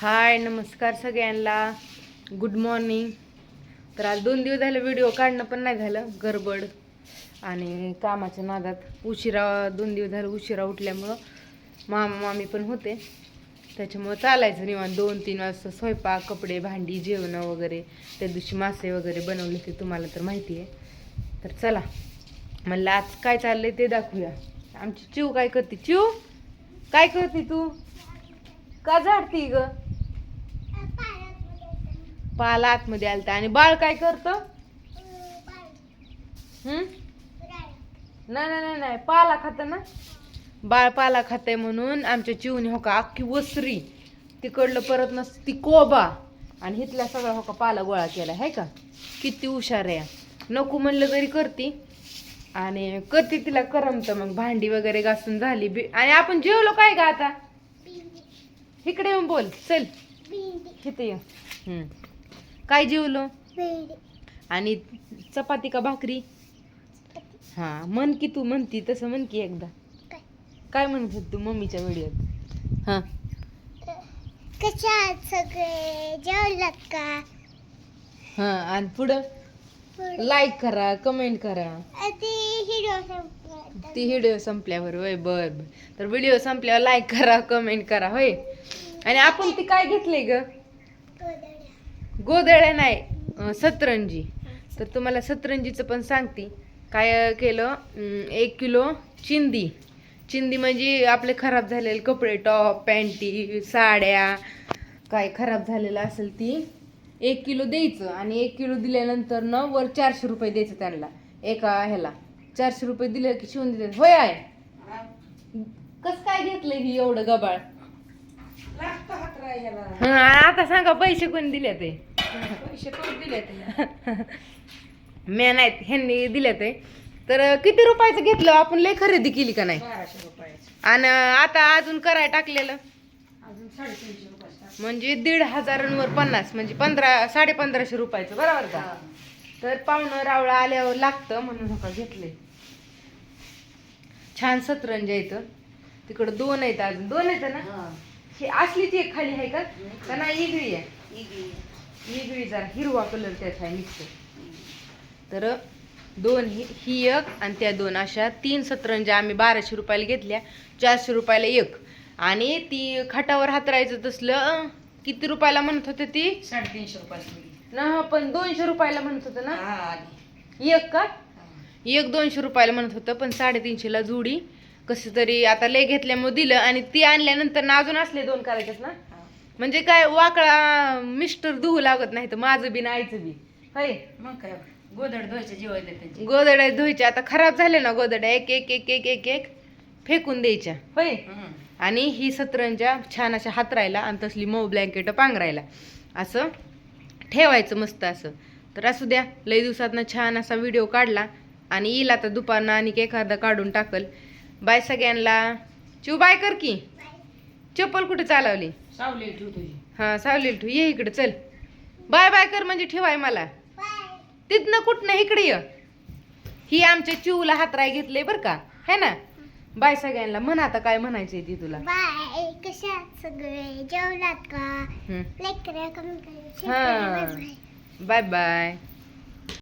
हाय नमस्कार सगळ्यांना. Good morning तर आज दोन दिवस झालं व्हिडिओ काढणं पण नाही झालं गडबड आणि कामाच्या नादात. उशिरा दोन दिवस झालं उशिरा उठल्यामुळं मामा मामी पण होते. त्याच्यामुळं चालायचं निवांत. दोन तीन वाजता स्वयंपाक कपडे भांडी जेवणं वगैरे त्या दिवशी मासे वगैरे बनवले ते तुम्हाला तर माहिती आहे. तर चला म्हणलं आज काय चाललंय ते दाखवूया. आमची चिव काय करते? चिव काय करते तू? का झाडती ग? पाला आतमध्ये आलता. आणि बाळ काय करत? हम्म नाही नाही नाही पाला खात ना? बाळ पाला खाते म्हणून आमच्या चिवणी हो का अख्खी वसरी. तिकडलं परत नस ती कोबा. आणि इथला सगळा हो का पाला गोळा केला आहे का? किती हुशार आहे नको म्हणलं तरी करती. आणि करते तिला करमत मग. भांडी वगैरे घासून झाली बी आणि आपण जेवलो काय का आता? इकडे येऊन बोल. चल. इथे ये. हम्म. काय जेवलो? आणि चपाती का भाकरी? हा म्हण की तू म्हणती तसं म्हण की एकदा. काय? म्हणत तू मम्मीच्या व्हिडिओत हा. कशा सगळे? जेवलात का? हा आणि पुढं? लाईक करा कमेंट करा. ती व्हिडिओ संपल्यावर होय बर बर. तर व्हिडिओ संपल्यावर लाईक करा कमेंट करा होय. आणि आपण ती काय घेतले ग? गोदड्या नाही सतरंजी. तर तुम्हाला सतरंजीचं पण सांगते. काय केलं एक किलो चिंदी. चिंदी म्हणजे आपले खराब झालेले कपडे टॉप पॅन्टी साड्या काय खराब झालेलं असेल ती एक किलो द्यायचं आणि एक किलो दिल्यानंतर न वर चारशे रुपये द्यायचं त्यांना एका ह्याला. चारशे रुपये दिले की शिवून दिले होय आहे कस काय घेतलंय ही एवढं गबाळ? हा आता सांगा पैसे कोणी दिले ते? मी नाहीत ह्यांनी दिले ते तर किती रुपयाचं घेतलं? आपण लय खरेदी केली का नाही? आणि आता अजून कराय टाकलेलं? म्हणजे दीड हजारांवर पन्नास म्हणजे पंधरा साडे पंधराशे रुपयाचं बरोबर का? तर पाहुणं रावळा आल्यावर लागतं म्हणून नका घेतले. छान सतरंज इथं. तिकडं दोन आहेत अजून. दोन आहेत ना? ही. असलीच एक खाली आहे का? का नाही इगळी आहे. इगळी जरा हिरवा कलर त्याचा आहे मिक्स तर दोन ही ही एक आणि त्या दोन अशा तीन सतरंजा आम्ही बाराशे रुपयाला घेतल्या चारशे रुपयाला एक. आणि ती खाटावर हातरायचं तसलं किती रुपयाला म्हणत होते ती? साडेतीनशे रुपयाची ना पण दोनशे रुपयाला म्हणत होतं ना? एक का? एक दोनशे रुपयाला म्हणत होतं पण साडेतीनशेला जुडी. कसं तरी आता लय घेतल्यामुळे दिलं आणि ती आणल्यानंतर ना अजून असले दोन करायचेत ना? म्हणजे काय वाकळा मिस्टर धुवू लागत नाही तर माझं बी नाहीचं बी. होय? मग काय गोदड धुवायचे जेवायला त्यांची. गोदड्या धुवायच्या आता खराब झाले ना गोदड्या एक एक एक एक एक एक फेकून द्यायच्या. होय? आणि ही सतरंजा छान अशा हातरायला आणि तसली मऊ ब्लँकेट पांघरायला. असं ठेवायचं मस्त असं. तर असू द्या लई दिवसातनं छान असा व्हिडिओ काढला आणि येईल आता दुपारनं आणि एखादा काढून टाकल. बाय सगळ्यांना. चिव बाय कर की. चप्पल कुठे चालवली? सावली हां सावलेल ठेव. ये इकडे चल. बाय बाय कर म्हणजे ठेवाय मला. तिथनं कुठनं इकडे ये? ही आमच्या चिवला हातराय घेतले बरं का? है ना? बाय सगळ्यांना. म्हण आता काय म्हणायचंय ती तुला. बाय. कशा सगळे? जेवलात का. लाईक करा कमेंट करा. हा. Bye bye.